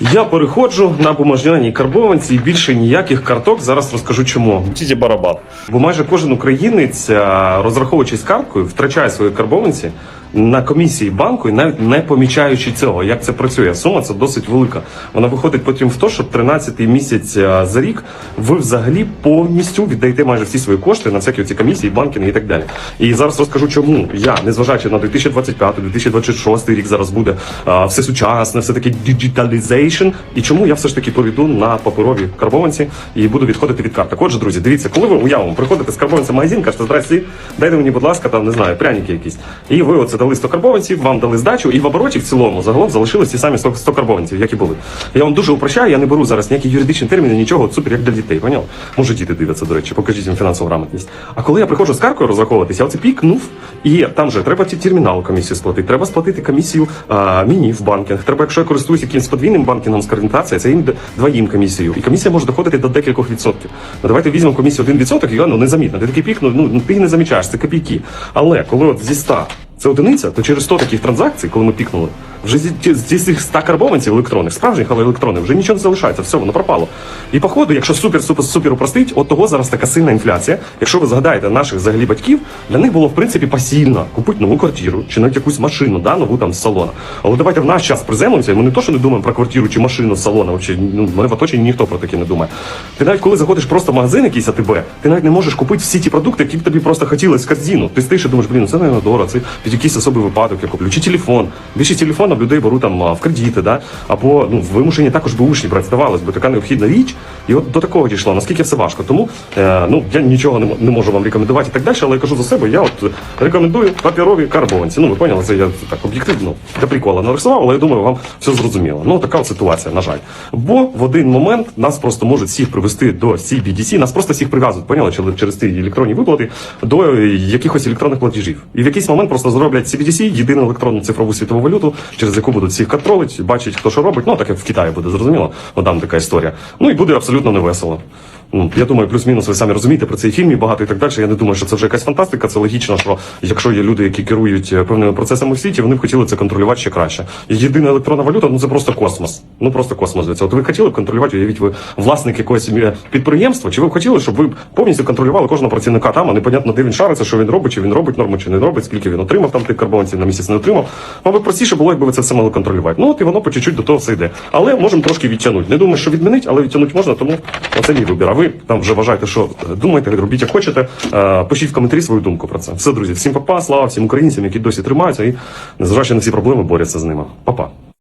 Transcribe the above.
Я переходжу на бумажняній карбованці і більше ніяких карток. Зараз розкажу чому. Тіті барабан. Бо майже кожен українець, розраховуючись карткою, втрачає свої карбованці на комісії банку і навіть не помічаючи цього. Як це працює? Сума це досить велика. Вона виходить потім в те, що 13-й місяць за рік ви взагалі повністю віддаєте майже всі свої кошти на всякі ці комісії, банкінги і так далі. І зараз розкажу, чому я, незважаючи на 2025-2026 рік зараз буде а, все сучасне, все таки digitalization, і чому я все ж таки поведу на паперові карбованці і буду відходити від карток. Отже, друзі, дивіться, коли ви уявимо, приходите з карбованцем магазин, кажете, здрасте, дайте мені, будь ласка, там не знаю, пряники якісь. І ви оце дали 100 карбованців, вам дали здачу, і в обороті в цілому загалом залишились ті самі 100, 100 карбованців, які були. Я вам дуже упрощаю, я не беру зараз ніякі юридичні терміни, нічого супер, як для дітей. Поняв? Може, діти дивляться, до речі, покажіть їм фінансову грамотність. А коли я приходжу з каркою розраховуватися, я оце пікнув, і там же треба термінал комісію сплатити, треба сплатити комісію а, мені в банкінг. Треба, якщо я користуюсь якимось подвійним банкінгом з карбінтації, це їм двоїм комісію. І комісія може доходити до декількох відсотків. Ну давайте візьмемо комісію 1%, і ну незамітно. Ти такий пік, ну, ну ти не замічаєш, це копійки. Але коли от зі 100 це одиниця, то через 100 таких транзакцій, коли ми пікнули, вже зі, цих 100 карбованців електронних, справжніх, але електронних, вже нічого не залишається, все, воно пропало. І походу, якщо супер супер супер упростить, от того зараз така сильна інфляція. Якщо ви згадаєте наших взагалі батьків, для них було в принципі пасільно купити нову квартиру чи навіть якусь машину, да, нову там з салона. Але давайте в наш час приземлимося, і ми не то, що не думаємо про квартиру чи машину з салона, вообще, ну, мене в оточенні ніхто про таке не думає. Ти навіть коли заходиш просто в магазин якийсь АТБ, ти навіть не можеш купити всі ті продукти, які б тобі просто хотілося з корзину. Ти стоїш і думаєш, блін, ну це не дорого, це під якийсь особий випадок я куплю. Чи телефон. Більшість телефонів людей беруть там в кредити, да? або ну, вимушені також бушні брати, здавалось, бо така необхідна річ. І от до такого дійшло. Наскільки все важко. Тому е, ну, я нічого не, не можу вам рекомендувати і так далі, але я кажу за себе, я от рекомендую паперові карбованці. Ну, ви поняли, це я так об'єктивно для прикола нарисував, але я думаю, вам все зрозуміло. Ну, така от ситуація, на жаль. Бо в один момент нас просто можуть всіх привести до CBDC, нас просто всіх прив'язують, поняли, через- ті електронні виплати до е, якихось електронних платежів. І в якийсь момент просто зроблять CBDC, єдину електронну цифрову світову валюту, через яку будуть всіх контролити, бачить, хто що робить. Ну, так як в Китаї буде, зрозуміло. От там така історія. Ну і буде абсолютно невесело. Ну, я думаю, плюс-мінус ви самі розумієте про цей фільм і багато і так далі. Я не думаю, що це вже якась фантастика. Це логічно, що якщо є люди, які керують е, певними процесами в світі, вони б хотіли це контролювати ще краще. Єдина електронна валюта, ну це просто космос. Ну просто космос для цього. От ви хотіли б контролювати, уявіть, ви власник якогось е, підприємства, чи ви б хотіли, щоб ви повністю контролювали кожного працівника там, а непонятно, де він шариться, що він робить, чи він робить норму, чи не робить, скільки він отримав там тих карбованців на місяць не отримав. Мабуть, простіше було, якби ви це все могли контролювати. Ну от і воно по чуть-чуть до того все йде. Але можемо трошки відтягнути. Не думаю, що відмінить, але відтягнути можна, тому оце мій вибір. Ви там вже вважаєте, що е, думаєте, робіть як хочете. Е, Пишіть в коментарі свою думку про це. Все, друзі, всім папа, слава всім українцям, які досі тримаються і незважаючи на всі проблеми, борються з ними. Папа.